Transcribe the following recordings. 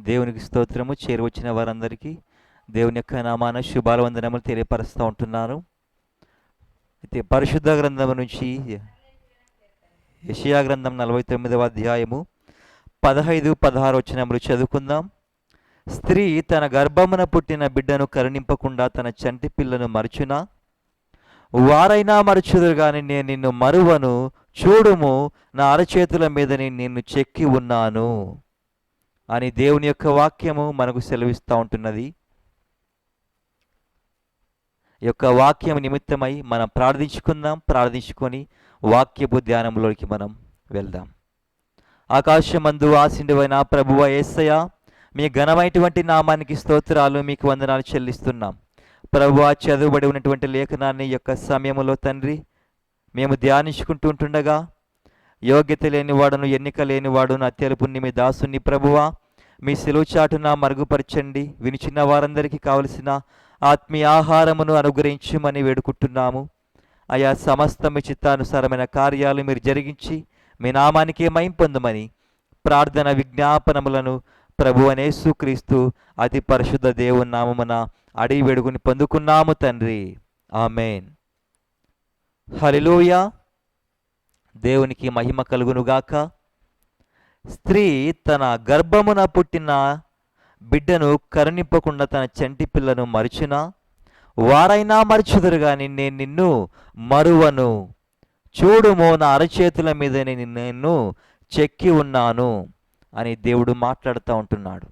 దేవునికి స్తోత్రము. చేరువచ్చిన వారందరికీ దేవుని యొక్క నామాన శుభాల వందనములు తెలియపరుస్తూ ఉంటున్నాను. అయితే పరిశుద్ధ గ్రంథం నుంచి యషియా గ్రంథం నలభై తొమ్మిదవ అధ్యాయము పదహైదు పదహారు వచ్చినములు చదువుకుందాం. స్త్రీ తన గర్భమున పుట్టిన బిడ్డను కరుణింపకుండా తన చంటి పిల్లను మరచునా? వారైనా మరచుదురు కానీ నేను నిన్ను మరువను చూడుము నా అరచేతుల మీద నేను నిన్ను చెక్కి ఉన్నాను. అని దేవుని యొక్క వాక్యము మనకు సెలవిస్తూ ఉంటున్నది. ఈ యొక్క వాక్యం నిమిత్తమై మనం ప్రార్థించుకుందాం. ప్రార్థించుకొని వాక్యపు ధ్యానంలోకి మనం వెళ్దాం. ఆకాశమందు ఆసిండువైన ప్రభువ ఏసయ మీ ఘనమైనటువంటి నామానికి స్తోత్రాలు మీకు వందనాలు చెల్లిస్తున్నాం. ప్రభువ చదువుబడి ఉన్నటువంటి లేఖనాన్ని యొక్క సమయంలో తండ్రి మేము ధ్యానించుకుంటూ ఉంటుండగా యోగ్యత లేనివాడును ఎన్నిక లేనివాడును అత్యలుపు మీ దాసుని ప్రభువా మీ సెలవుచాటున మరుగుపరచండి. వినిచిన వారందరికీ కావలసిన ఆత్మీయ ఆహారమును అనుగ్రహించమని వేడుకుంటున్నాము. ఆయా సమస్త మీ చిత్తానుసారమైన కార్యాలు మీరు జరిగించి మీ నామానికే మైం పొందమని ప్రార్థన విజ్ఞాపనములను ప్రభు అనేసుక్రీస్తు అతి పరిశుద్ధ దేవుని నామమున అడిగి వేడుకుని పొందుకున్నాము తండ్రి. ఆమెన్. హలిలోయా దేవునికి మహిమ కలుగునుగాక. స్త్రీ తన గర్భమున పుట్టిన బిడ్డను కరుణింపకుండా తన చంటి పిల్లను మరుచున? వారైనా మరుచుదురు కానీ నేను నిన్ను మరువను. చూడుమో నా అరచేతుల మీద నేను నిన్ను చెక్కి ఉన్నాను అని దేవుడు మాట్లాడుతూ ఉంటున్నాడు.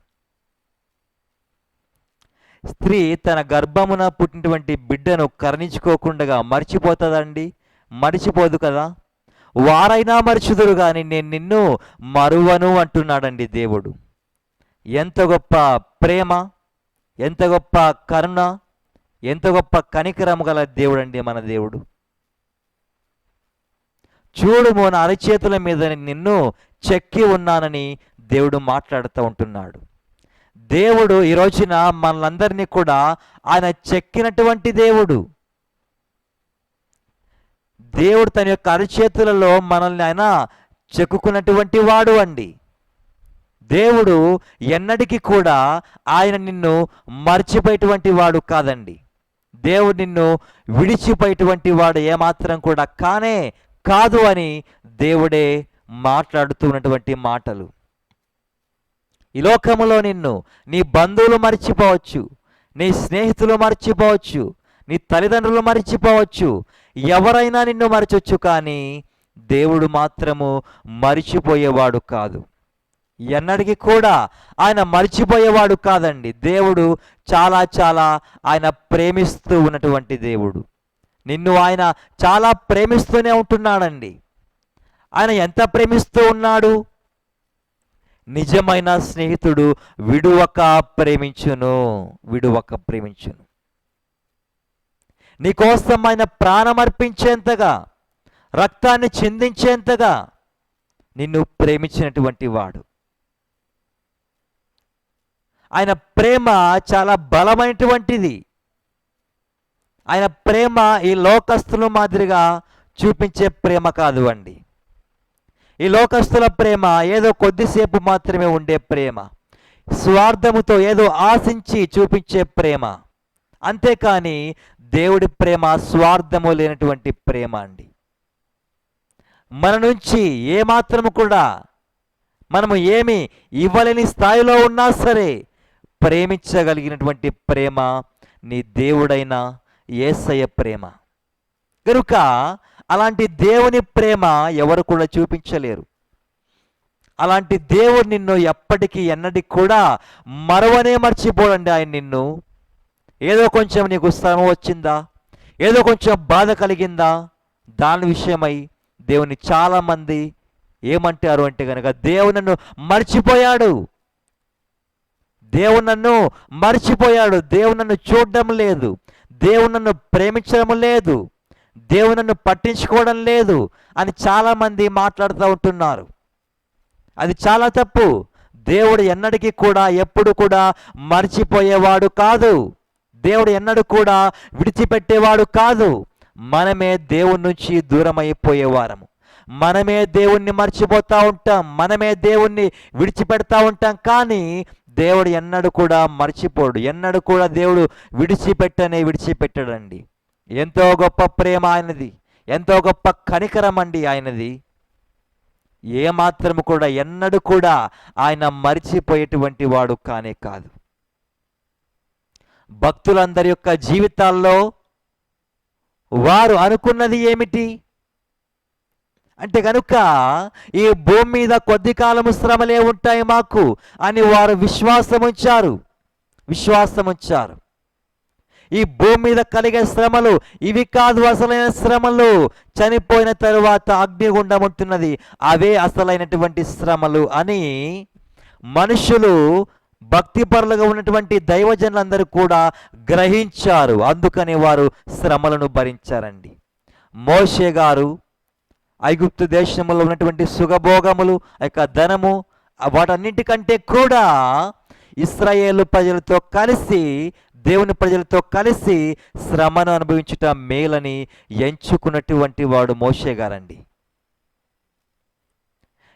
స్త్రీ తన గర్భమున పుట్టినటువంటి బిడ్డను కరణించుకోకుండా మర్చిపోతుందండి? మర్చిపోదు కదా? వారైనా మర్చుదురు కానీ నేను నిన్ను మరువను అంటున్నాడండి దేవుడు. ఎంత గొప్ప ప్రేమ ఎంత గొప్ప కరుణ ఎంత గొప్ప కనికరము గల దేవుడండి మన దేవుడు. చూడు మోన అరచేతుల మీద నిన్ను చెక్కి ఉన్నానని దేవుడు మాట్లాడుతూ ఉంటున్నాడు. దేవుడు ఈ రోజున కూడా ఆయన చెక్కినటువంటి దేవుడు. దేవుడు తన యొక్క అరచేతులలో మనల్ని ఆయన చెక్కుకున్నటువంటి వాడు అండి. దేవుడు ఎన్నటికీ కూడా ఆయన నిన్ను మర్చిపోయేటువంటి వాడు కాదండి. దేవుడు నిన్ను విడిచిపోయేటువంటి వాడు ఏమాత్రం కూడా కానే కాదు అని దేవుడే మాట్లాడుతున్నటువంటి మాటలు. ఈ లోకములో నిన్ను నీ బంధువులు మర్చిపోవచ్చు నీ స్నేహితులు మర్చిపోవచ్చు నీ తల్లిదండ్రులు మర్చిపోవచ్చు ఎవరైనా నిన్ను మరచొచ్చు కానీ దేవుడు మాత్రము మరిచిపోయేవాడు కాదు. ఎన్నటికీ కూడా ఆయన మరిచిపోయేవాడు కాదండి. దేవుడు చాలా చాలా ఆయన ప్రేమిస్తూ ఉన్నటువంటి దేవుడు. నిన్ను ఆయన చాలా ప్రేమిస్తూనే ఉంటున్నాడండి. ఆయన ఎంత ప్రేమిస్తూ ఉన్నాడు? నిజమైన స్నేహితుడు విడువక ప్రేమించును విడువక ప్రేమించును. నీకోసం ఆయన ప్రాణమర్పించేంతగా రక్తాన్ని చిందించేంతగా నిన్ను ప్రేమించినటువంటి వాడు. ఆయన ప్రేమ చాలా బలమైనటువంటిది. ఆయన ప్రేమ ఈ లోకస్తుల మాదిరిగా చూపించే ప్రేమ కాదు అండి. ఈ లోకస్తుల ప్రేమ ఏదో కొద్దిసేపు మాత్రమే ఉండే ప్రేమ. స్వార్థముతో ఏదో ఆశించి చూపించే ప్రేమ. అంతేకాని దేవుడి ప్రేమ స్వార్థము లేనటువంటి ప్రేమ అండి. మన నుంచి ఏమాత్రము కూడా మనము ఏమి ఇవ్వలేని స్థాయిలో ఉన్నా సరే ప్రేమించగలిగినటువంటి ప్రేమ నీ దేవుడైన ఏసయ ప్రేమ. కనుక అలాంటి దేవుని ప్రేమ ఎవరు కూడా చూపించలేరు. అలాంటి దేవుడు నిన్ను ఎప్పటికీ ఎన్నటికి కూడా మరవనే మర్చిపోడండి ఆయన నిన్ను. ఏదో కొంచెం నీకు శ్రమ వచ్చిందా? ఏదో కొంచెం బాధ కలిగిందా? దాని విషయమై దేవుని చాలామంది ఏమంటారు అంటే కనుక దేవుడు నన్ను మర్చిపోయాడు. దేవుడు నన్ను మర్చిపోయాడు. దేవుడు నన్ను చూడడం లేదు. దేవుడు నన్ను ప్రేమించడం లేదు. దేవుడు నన్ను పట్టించుకోవడం లేదు అని చాలామంది మాట్లాడుతూ ఉంటున్నారు. అది చాలా తప్పు. దేవుడు ఎన్నటికీ కూడా ఎప్పుడు కూడా మర్చిపోయేవాడు కాదు. దేవుడు ఎన్నడూ కూడా విడిచిపెట్టేవాడు కాదు. మనమే దేవుడి నుంచి దూరం అయిపోయేవారము మనమే దేవుణ్ణి మర్చిపోతూ ఉంటాం. మనమే దేవుణ్ణి విడిచిపెడతా ఉంటాం. కానీ దేవుడు ఎన్నడు కూడా మర్చిపోడు. ఎన్నడూ కూడా దేవుడు విడిచిపెట్టనే విడిచిపెట్టడండి. ఎంతో గొప్ప ప్రేమ ఆయనది. ఎంతో గొప్ప కనికరం అండి ఆయనది. ఏమాత్రము కూడా ఎన్నడు కూడా ఆయన మరిచిపోయేటువంటి వాడు కానే కాదు. భక్తులందరి యొక్క జీవితాల్లో వారు అనుకున్నది ఏమిటి? అంటే కనుక ఈ భూమి మీద కొద్ది కాలము శ్రమలే ఉంటాయి మాకు అని వారు విశ్వాసం ఉంచారు విశ్వాసం ఉంచారు ఈ భూమి మీద కలిగే శ్రమలు ఇవి కాదు అసలైన శ్రమలు. చనిపోయిన తరువాత అగ్నిగుండం ఉంటున్నది అవే అసలైనటువంటి శ్రమలు అని మనుషులు భక్తిపరులుగా ఉన్నటువంటి దైవజనులందరూ కూడా గ్రహించారు. అందుకని వారు శ్రమలను భరించారండి. మోషే గారు ఐగుప్తు దేశంలో ఉన్నటువంటి సుఖభోగములు యొక్క ధనము వాటన్నింటికంటే వాటన్నిటికంటే కూడా ఇస్రాయేల్ ప్రజలతో కలిసి దేవుని ప్రజలతో కలిసి శ్రమను అనుభవించుట మేలని ఎంచుకున్నటువంటి వాడు మోషే గారండి.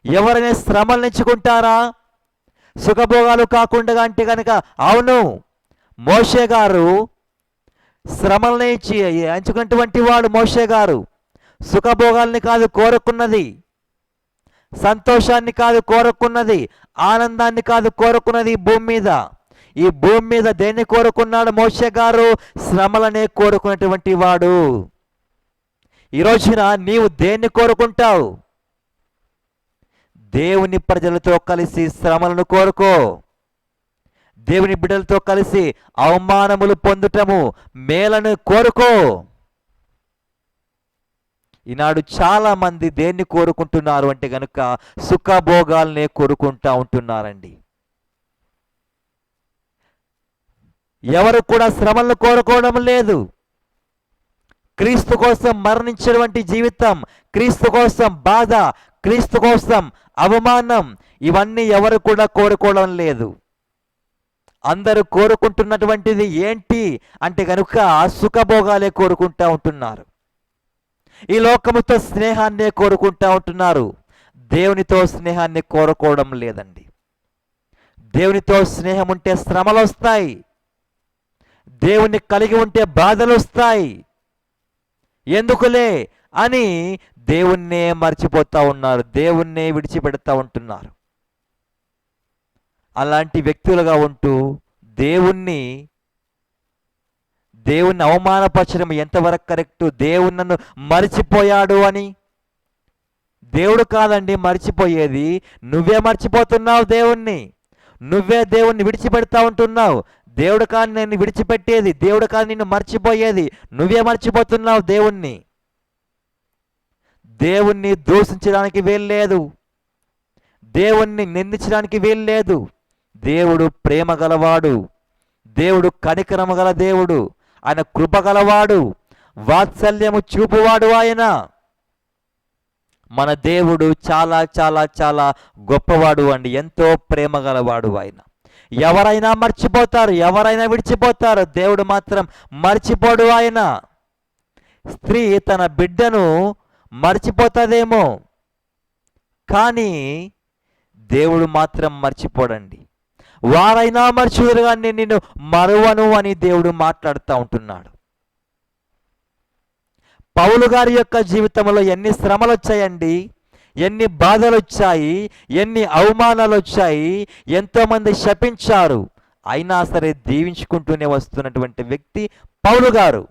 ఎవరైనా శ్రమలు ఎంచుకుంటారా? సుఖభోగాలు కాకుండా అంటే కనుక అవును మోషే గారు శ్రమల్ని ఇచ్చి ఎంచుకున్నటువంటి వాడు మోషే గారు. సుఖభోగాల్ని కాదు కోరుకున్నది. సంతోషాన్ని కాదు కోరుకున్నది. ఆనందాన్ని కాదు కోరుకున్నది భూమి మీద. ఈ భూమి మీద దేన్ని కోరుకున్నాడు మోషే గారు? శ్రమలనే కోరుకున్నటువంటి వాడు. ఈ రోజున నీవు దేన్ని కోరుకుంటావు? దేవుని ప్రజలతో కలిసి శ్రమలను కోరుకో. దేవుని బిడ్డలతో కలిసి అవమానములు పొందుటము మేలను కోరుకో. ఈనాడు చాలా మంది దేన్ని కోరుకుంటున్నారు అంటే గనుక సుఖభోగాల్నే కోరుకుంటా ఉంటున్నారండి. ఎవరు కూడా శ్రమలను కోరుకోవడం లేదు. క్రీస్తు కోసం మరణించినటువంటి జీవితం క్రీస్తు కోసం బాధ క్రీస్తు కోసం అవమానం ఇవన్నీ ఎవరు కూడా కోరుకోవడం లేదు. అందరూ కోరుకుంటున్నటువంటిది ఏంటి అంటే కనుక సుఖభోగాలే కోరుకుంటా ఉంటున్నారు. ఈ లోకముతో స్నేహాన్నే కోరుకుంటా ఉంటున్నారు. దేవునితో స్నేహాన్ని కోరుకోవడం లేదండి. దేవునితో స్నేహం ఉంటే శ్రమలు వస్తాయి దేవుణ్ణి కలిగి ఉంటే బాధలు వస్తాయి ఎందుకులే అని దేవుణ్ణే మర్చిపోతూ ఉన్నారు దేవుణ్ణే విడిచిపెడతా ఉంటున్నారు. అలాంటి వ్యక్తులుగా ఉంటూ దేవుణ్ణి దేవుణ్ణి అవమానపరచడం ఎంతవరకు కరెక్టు? దేవుడు నన్ను మర్చిపోయాడు అని. దేవుడు కాదండి మర్చిపోయేది. నువ్వే మర్చిపోతున్నావు దేవుణ్ణి. నువ్వే దేవుణ్ణి విడిచిపెడతా ఉంటున్నావు. దేవుడు కానీ నేను విడిచిపెట్టేది దేవుడు కాదు నిన్ను మర్చిపోయేది. నువ్వే మర్చిపోతున్నావు దేవుణ్ణి. దేవుణ్ణి దూషించడానికి వీల్లేదు. దేవుణ్ణి నిందించడానికి వీల్లేదు. దేవుడు ప్రేమ గలవాడు. దేవుడు కనికరమ గల దేవుడు. ఆయన కృప గలవాడు. వాత్సల్యము చూపువాడు ఆయన. మన దేవుడు చాలా చాలా చాలా గొప్పవాడు అండి. ఎంతో ప్రేమ గలవాడు ఆయన. ఎవరైనా మర్చిపోతారు. ఎవరైనా విడిచిపోతారు. దేవుడు మాత్రం మర్చిపోడు ఆయన. స్త్రీ తన బిడ్డను మర్చిపోతుందేమో కానీ దేవుడు మాత్రం మర్చిపోడండి. వారైనా మర్చిపోరు కానీ నేను నిన్ను మరువను అని దేవుడు మాట్లాడుతూ ఉంటున్నాడు. పౌలు గారి యొక్క జీవితంలో ఎన్ని శ్రమలు వచ్చాయండి ఎన్ని బాధలు వచ్చాయి ఎన్ని అవమానాలు వచ్చాయి ఎంతోమంది శపించారు. అయినా సరే దీవించుకుంటూనే వస్తున్నటువంటి వ్యక్తి పౌలు గారు.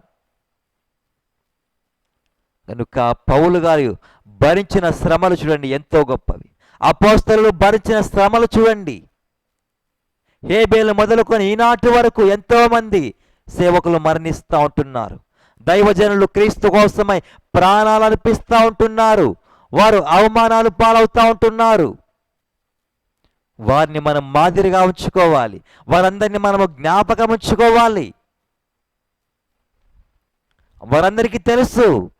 కనుక పౌలు గారు భరించిన శ్రమలు చూడండి ఎంతో గొప్పవి. అపోస్తలు భరించిన శ్రమలు చూడండి. హేబేలు మొదలుకొని ఈనాటి వరకు ఎంతోమంది సేవకులు మరణిస్తూ ఉంటున్నారు. దైవజనులు క్రీస్తు కోసమై ప్రాణాలు అర్పిస్తూ ఉంటున్నారు. వారు అవమానాలు పాలవుతూ ఉంటున్నారు. వారిని మనం మాదిరిగా ఉంచుకోవాలి. వారందరినీ మనము జ్ఞాపకం ఉంచుకోవాలి. వారందరికీ తెలుసు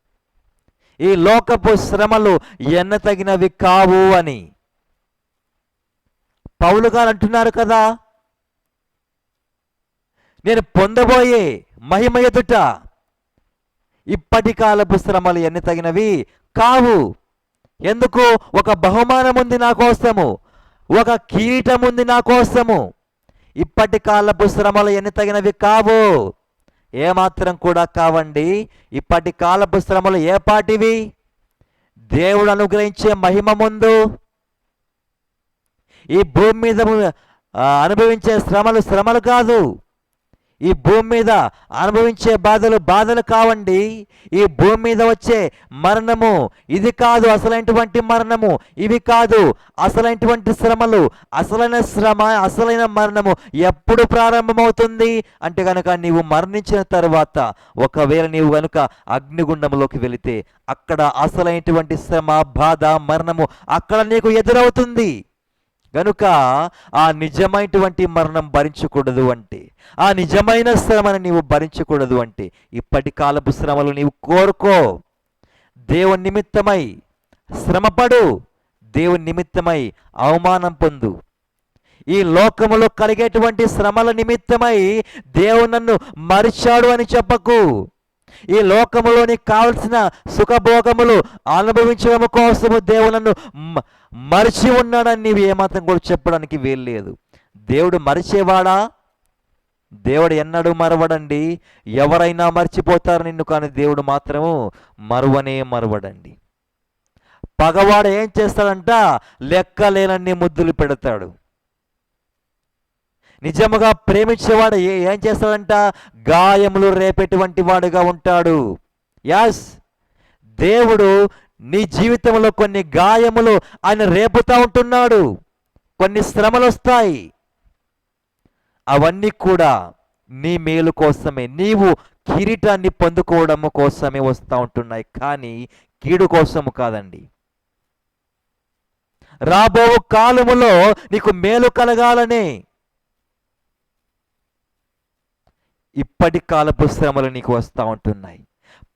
ఈ లోకపు శ్రమలు ఎన్న తగినవి కావు అని. పౌలు గారు అంటున్నారు కదా నేను పొందబోయే మహిమ ఎదుట ఇప్పటి కాలపు శ్రమలు ఎన్ని తగినవి కావు. ఎందుకు? ఒక బహుమానం ఉంది నా కోసము ఒక కీటముంది ఉంది నా కోసము. ఇప్పటి కాలపు శ్రమలు ఎన్ని తగినవి కావు. ఏమాత్రం కూడా కావండి. ఇప్పటి కాలపు శ్రమలు ఏపాటివి దేవుడు అనుగ్రహించే మహిమ ముందు ఈ భూమి మీద అనుభవించే శ్రమలు శ్రమలు కాదు. ఈ భూమి మీద అనుభవించే బాధలు బాధలు కావండి. ఈ భూమి మీద వచ్చే మరణము ఇది కాదు అసలైనటువంటి మరణము ఇవి కాదు అసలైనటువంటి శ్రమలు. అసలైన శ్రమ అసలైన మరణము ఎప్పుడు ప్రారంభమవుతుంది? అంటే కనుక నీవు మరణించిన తర్వాత ఒకవేళ నీవు కనుక అగ్నిగుండంలోకి వెళితే అక్కడ అసలైనటువంటి శ్రమ బాధ మరణము అక్కడ నీకు ఎదురవుతుంది. గనుక ఆ నిజమైనటువంటి మరణం భరించకూడదు అంటే ఆ నిజమైన శ్రమను నీవు భరించకూడదు అంటే ఇప్పటి కాలపు శ్రమలు నీవు కోరుకో. దేవుని నిమిత్తమై శ్రమపడు. దేవుని నిమిత్తమై అవమానం పొందు. ఈ లోకములో కలిగేటువంటి శ్రమల నిమిత్తమై దేవుడు నన్ను మరిచాడు అని చెప్పకు. ఈ లోకములోని కావలసిన సుఖభోగములు అనుభవించడం కోసము దేవుడు నన్ను మరిచి ఉన్నాడని నీవు ఏమాత్రం కూడా చెప్పడానికి వీల్లేదు. దేవుడు మరిచేవాడా? దేవుడు ఎన్నడూ మరవడండి. ఎవరైనా మర్చిపోతారు నిన్ను కానీ దేవుడు మాత్రము మరువనే మరవడండి. పగవాడు ఏం చేస్తాడంట? లెక్కలేనన్ని ముద్దులు పెడతాడు. నిజముగా ప్రేమించేవాడు ఏ ఏం చేస్తాడంట? గాయములు రేపేటువంటి వాడుగా ఉంటాడు. యాస్ దేవుడు నీ జీవితంలో కొన్ని గాయములు ఆయన రేపుతా ఉంటున్నాడు. కొన్ని శ్రమలు వస్తాయి. అవన్నీ కూడా నీ మేలు కోసమే. నీవు కిరీటాన్ని పొందుకోవడం కోసమే వస్తూ ఉంటున్నాయి. కానీ కీడు కోసము కాదండి. రాబో కాలములో నీకు మేలు కలగాలనే ఇప్పటి కాలపు శ్రమలు నీకు వస్తూ ఉంటున్నాయి.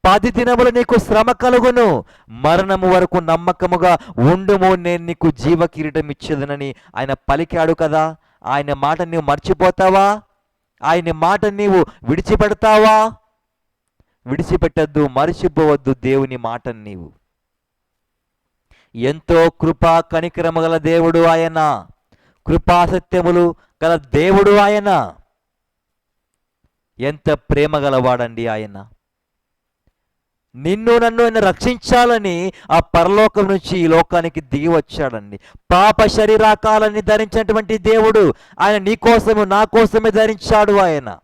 పది దినములు నీకు శ్రమ కలుగును. మరణము వరకు నమ్మకముగా ఉండుము. నేను నీకు జీవ కిరీటం ఇచ్చేదనని ఆయన పలికాడు కదా. ఆయన మాట నీవు మర్చిపోతావా? ఆయన మాట నీవు విడిచిపెడతావా? విడిచిపెట్టద్దు మర్చిపోవద్దు దేవుని మాట నీవు. ఎంతో కృపా కనికరము గల దేవుడు ఆయన. కృపాసత్యములు గల దేవుడు ఆయన. ఎంత ప్రేమ గలవాడండి ఆయన. నిన్ను నన్ను ఆయన రక్షించాలని ఆ పరలోకం నుంచి ఈ లోకానికి దిగి వచ్చాడండి. పాప శరీరాకాలని ధరించినటువంటి దేవుడు ఆయన నీ కోసము నా కోసమే ధరించాడు ఆయన.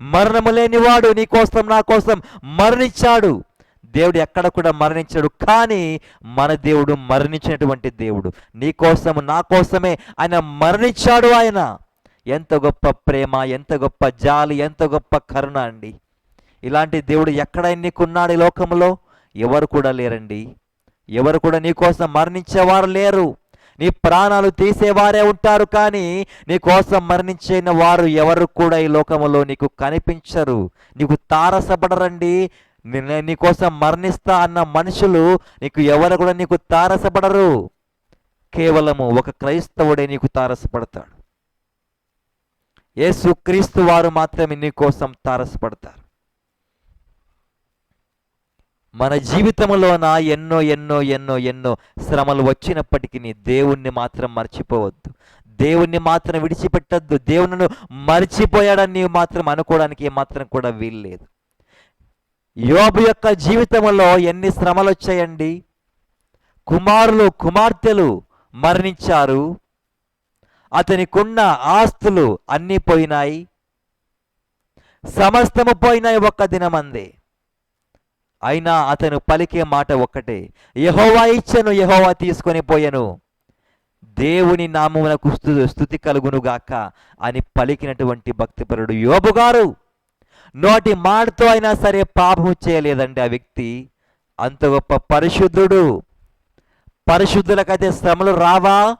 మరణము లేనివాడు నీ కోసం నా కోసం మరణించాడు. దేవుడు ఎక్కడ కూడా మరణించాడు కానీ మన దేవుడు మరణించినటువంటి దేవుడు. నీ కోసము నా కోసమే ఆయన మరణించాడు ఆయన. ఎంత గొప్ప ప్రేమ ఎంత గొప్ప జాలి ఎంత గొప్ప కరుణ అండి. ఇలాంటి దేవుడు ఎక్కడైనా నీకున్నాడు ఈ లోకంలో? ఎవరు కూడా లేరండి. ఎవరు కూడా నీకోసం మరణించేవారు లేరు. నీ ప్రాణాలు తీసేవారే ఉంటారు కానీ నీకోసం మరణించిన వారు ఎవరు కూడా ఈ లోకములో నీకు కనిపించరు. నీకు తారసపడరండి. నీకోసం మరణిస్తా అన్న మనుషులు నీకు ఎవరు కూడా నీకు తారసపడరు. కేవలము ఒక క్రైస్తవుడే నీకు తారసపడతాడు. యేసు క్రీస్తు వారు మాత్రమే నీ కోసం తారసపడతారు. మన జీవితంలోన ఎన్నో ఎన్నో ఎన్నో ఎన్నో శ్రమలు వచ్చినప్పటికీ నీ దేవుణ్ణి మాత్రం మర్చిపోవద్దు. దేవుణ్ణి మాత్రం విడిచిపెట్టద్దు. దేవుని మర్చిపోయాడని నీవు మాత్రం అనుకోవడానికి ఏమాత్రం కూడా వీల్లేదు. యోబు యొక్క జీవితంలో ఎన్ని శ్రమలు వచ్చాయండి? కుమారులు కుమార్తెలు మరణించారు. అతనికున్న ఆస్తులు అన్నీ పోయినాయి. సమస్తము పోయినాయి ఒక్క దినమంది. అయినా అతను పలికే మాట ఒక్కటే యహోవా ఇచ్చను యహోవా తీసుకొని పోయెను. దేవుని నామమునకు స్థుతి కలుగునుగాక అని పలికినటువంటి భక్తిపరుడు యోబు గారు. నోటి మాటతో అయినా సరే పాపము చేయలేదండి ఆ వ్యక్తి. అంత గొప్ప పరిశుద్ధుడు. పరిశుద్ధులకైతే శ్రమలు రావా?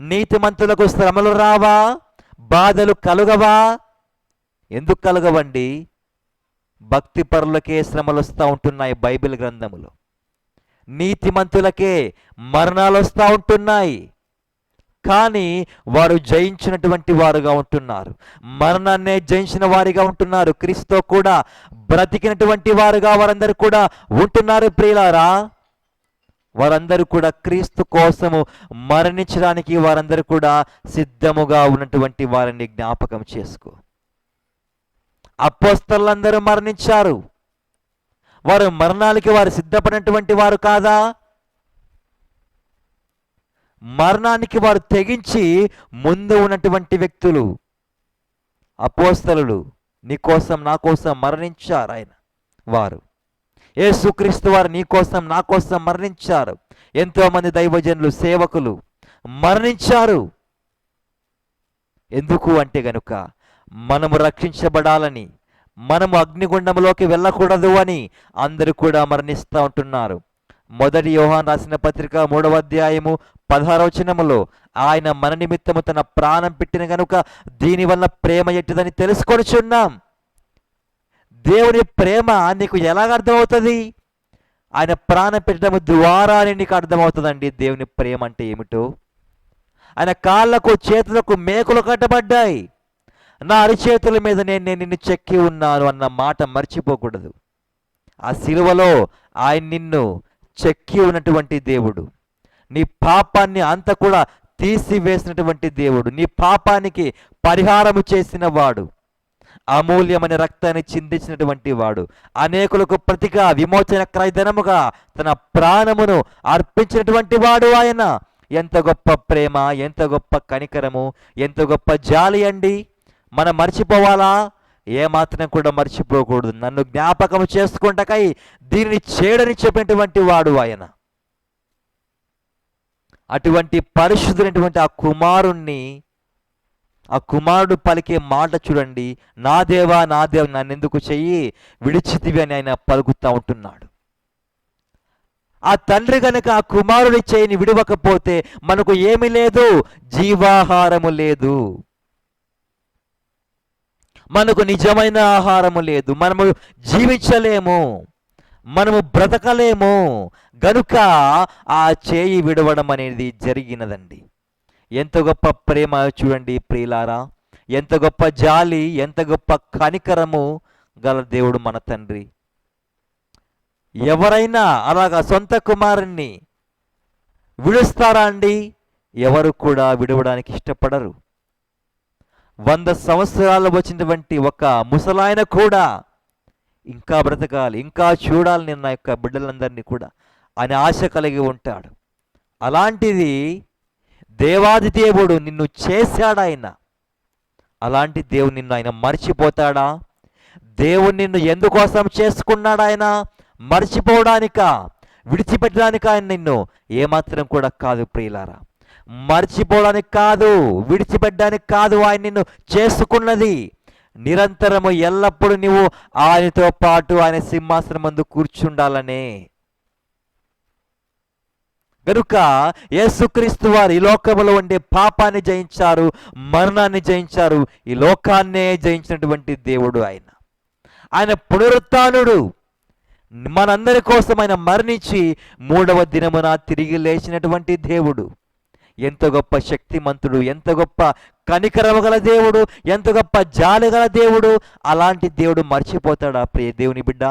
నీతిమంతులకు శ్రమలు రావా? బాధలు కలుగవా? ఎందుకు కలగవండి? భక్తి పరులకే శ్రమలు వస్తూ ఉంటున్నాయి బైబిల్ గ్రంథములో. నీతిమంతులకే మరణాలు వస్తూ ఉంటున్నాయి. కానీ వారు జయించినటువంటి వారుగా ఉంటున్నారు. మరణాన్నే జయించిన వారిగా ఉంటున్నారు. క్రీస్తు కూడా బ్రతికినటువంటి వారుగా వారందరూ కూడా ఉంటున్నారు ప్రియులారా. వారందరూ కూడా క్రీస్తు కోసము మరణించడానికి వారందరూ కూడా సిద్ధముగా ఉన్నటువంటి వారిని జ్ఞాపకం చేసుకో. అపోస్తలందరూ మరణించారు. వారు మరణాలకి వారు సిద్ధపడినటువంటి వారు కాదా? మరణానికి వారు తెగించి ముందు ఉన్నటువంటి వ్యక్తులు అపోస్తలు నీ కోసం నా కోసం మరణించారు ఆయన వారు. యేసుక్రీస్తు వారు నీ కోసం నా కోసం మరణించారు. ఎంతోమంది దైవజనులు సేవకులు మరణించారు. ఎందుకు అంటే గనుక మనము రక్షించబడాలని మనము అగ్నిగుండంలోకి వెళ్ళకూడదు అని అందరూ కూడా మరణిస్తూ ఉంటున్నారు. మొదటి యోహాన్ రాసిన పత్రిక మూడవ అధ్యాయము పదహారవచనములో ఆయన మన నిమిత్తము తన ప్రాణం పెట్టిన గనుక దీనివల్ల ప్రేమ ఎట్టిదని తెలుసుకొనిచున్నాం. దేవుని ప్రేమ నీకు ఎలాగ అర్థమవుతుంది? ఆయన ప్రాణం పెట్టడం ద్వారానే నీకు అర్థమవుతుందండి దేవుని ప్రేమ అంటే ఏమిటో. ఆయన కాళ్ళకు చేతులకు మేకులు కట్టబడ్డాయి. నా అరిచేతుల మీద నేను నేను నిన్ను చెక్కి ఉన్నాను అన్న మాట మర్చిపోకూడదు. ఆ శిలువలో ఆయన నిన్ను చెక్కి ఉన్నటువంటి దేవుడు. నీ పాపాన్ని అంత కూడా తీసివేసినటువంటి దేవుడు. నీ పాపానికి పరిహారము చేసిన వాడు. అమూల్యమైన రక్తాన్ని చిందించినటువంటి వాడు. అనేకులకు ప్రతిగా విమోచన క్రయధనముగా తన ప్రాణమును అర్పించినటువంటి వాడు ఆయన. ఎంత గొప్ప ప్రేమ ఎంత గొప్ప కనికరము ఎంత గొప్ప జాలి అండి. మనం మర్చిపోవాలా? ఏమాత్రం కూడా మర్చిపోకూడదు. నన్ను జ్ఞాపకం చేసుకుంటకై దీనిని చేయడని చెప్పినటువంటి వాడు ఆయన. అటువంటి పరిశుద్ధులైనటువంటి ఆ కుమారుణ్ణి ఆ కుమారుడు పలికే మాట చూడండి. నా దేవా నా దేవ నన్నెందుకు చెయ్యి విడిచితివి అని ఆయన పలుకుతూ ఉంటున్నాడు. ఆ తండ్రి గనక ఆ కుమారుడి చేయిని విడవకపోతే మనకు ఏమి లేదు జీవాహారము లేదు. మనకు నిజమైన ఆహారము లేదు. మనము జీవించలేము. మనము బ్రతకలేము. గనుక ఆ చేయి విడవడం అనేది జరిగినదండి. ఎంత గొప్ప ప్రేమ చూడండి ప్రియులారా. ఎంత గొప్ప జాలి ఎంత గొప్ప కనికరము గల దేవుడు మన తండ్రి. ఎవరైనా అలాగా సొంత కుమారుణ్ణి విడుస్తారా అండి? ఎవరు కూడా విడవడానికి ఇష్టపడరు. వంద సంవత్సరాలు వచ్చినటువంటి ఒక ముసలాయన కూడా ఇంకా బ్రతకాలి ఇంకా చూడాలి నేను నా యొక్క బిడ్డలందరినీ కూడా అని ఆశ కలిగి ఉంటాడు. అలాంటిది దేవాది దేవుడు నిన్ను చేశాడు ఆయన అలాంటి దేవుడు నిన్ను ఆయన మర్చిపోతాడా? దేవుడు నిన్ను ఎందుకోసం చేసుకున్నాడు ఆయన మర్చిపోవడానిక? విడిచిపెట్టడానికి ఆయన నిన్ను? ఏమాత్రం కూడా కాదు ప్రియులారా. మర్చిపోవడానికి కాదు విడిచిపెట్టడానికి కాదు ఆయన నిన్ను చేసుకున్నది. నిరంతరము ఎల్లప్పుడూ నువ్వు ఆయనతో పాటు ఆయన సింహాసనం ముందు కూర్చుండాలనే గనుక యేసుక్రీస్తు వారు ఈ లోకంలో ఉండే పాపాన్ని జయించారు మరణాన్ని జయించారు ఈ లోకాన్నే జయించినటువంటి దేవుడు ఆయన. ఆయన పునరుత్నుడు మనందరి కోసం ఆయన మరణించి మూడవ దినమున తిరిగి లేచినటువంటి దేవుడు. ఎంత గొప్ప శక్తిమంతుడు ఎంత గొప్ప కనికరవగల గల దేవుడు ఎంత గొప్ప జాలి గల దేవుడు. అలాంటి దేవుడు మర్చిపోతాడా ప్రియ దేవుని బిడ్డ?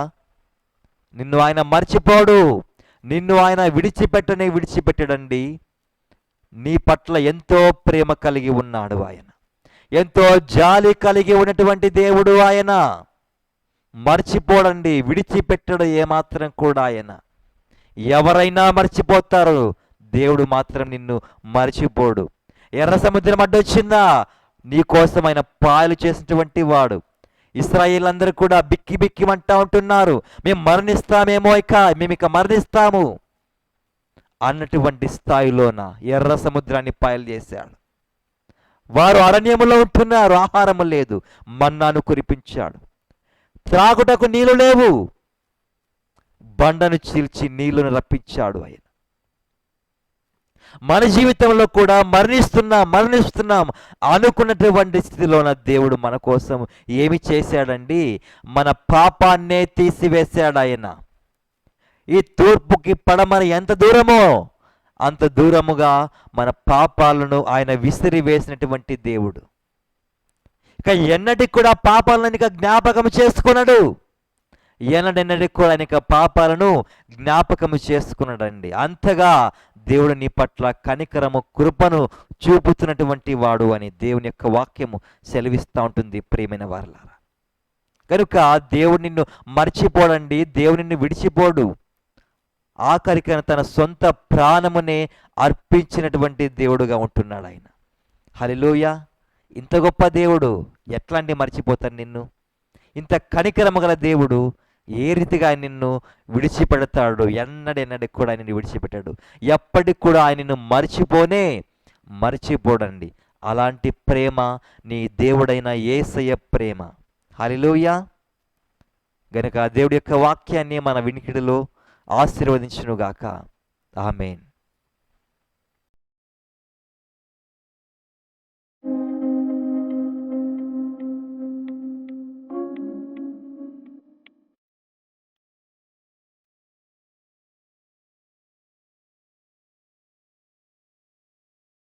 నిన్ను ఆయన మర్చిపోడు. నిన్ను ఆయన విడిచిపెట్టనే విడిచిపెట్టడండి. నీ పట్ల ఎంతో ప్రేమ కలిగి ఉన్నాడు ఆయన. ఎంతో జాలి కలిగి ఉన్నటువంటి దేవుడు ఆయన. మర్చిపోడండి విడిచిపెట్టడు ఏమాత్రం కూడా ఆయన. ఎవరైనా మర్చిపోతారు దేవుడు మాత్రం నిన్ను మర్చిపోడు. ఎర్ర సముద్రం అడ్డొచ్చిందా? నీ కోసం ఆయన పాయలు చేసినటువంటి వాడు. ఇస్రాయిల్ అందరూ కూడా బిక్కి బిక్కిమంటా ఉంటున్నారు. మేము మరణిస్తామేమో ఇక మేము ఇక మరణిస్తాము అన్నటువంటి స్థాయిలోన ఎర్ర సముద్రాన్ని పాయలు చేశాడు. వారు అరణ్యములో ఉంటున్నారు ఆహారము లేదు మన్నాను కురిపించాడు. త్రాగుటకు నీళ్ళు లేవు. బండను చీల్చి నీళ్ళను రప్పించాడు ఆయన. మన జీవితంలో కూడా మరణిస్తున్నాం మరణిస్తున్నాం అనుకున్నటువంటి స్థితిలోన దేవుడు మన కోసం ఏమి చేశాడండి? మన పాపాన్నే తీసివేశాడు ఆయన. ఈ తూర్పుకి పడమని ఎంత దూరమో అంత దూరముగా మన పాపాలను ఆయన విసిరివేసినటువంటి దేవుడు. ఇక ఎన్నటికి కూడా పాపాలను ఇక జ్ఞాపకం చేసుకున్నాడు. ఎన్నడెన్నటికి కూడా ఆయన పాపాలను జ్ఞాపకం చేసుకున్నాడండి. అంతగా దేవుడు నీ పట్ల కనికరము కృపను చూపుతున్నటువంటి వాడు అని దేవుని యొక్క వాక్యము సెలవిస్తూ ఉంటుంది ప్రియమైన వారలారా. కనుక దేవుడు నిన్ను మర్చిపోడండి దేవుడు నిన్ను విడిచిపోడు. ఆఖరికన తన సొంత ప్రాణమునే అర్పించినటువంటి దేవుడుగా ఉంటున్నాడు ఆయన. హలిలోయ ఇంత గొప్ప దేవుడు ఎట్లాంటి మర్చిపోతాను నిన్ను? ఇంత కనికరము గల దేవుడు ఏ రీతిగా ఆయన నిన్ను విడిచిపెడతాడు ఎన్నడెన్నడికి కూడా ఆయన విడిచిపెట్టాడు. ఎప్పటికి కూడా ఆయన నిన్ను మర్చిపోనే మర్చిపోడండి. అలాంటి ప్రేమ నీ దేవుడైన ఏసయ ప్రేమ. హలిలోయ గనుక దేవుడి యొక్క వాక్యాన్ని మన వినికిడిలో ఆశీర్వదించునుగాక. ఆమెన్.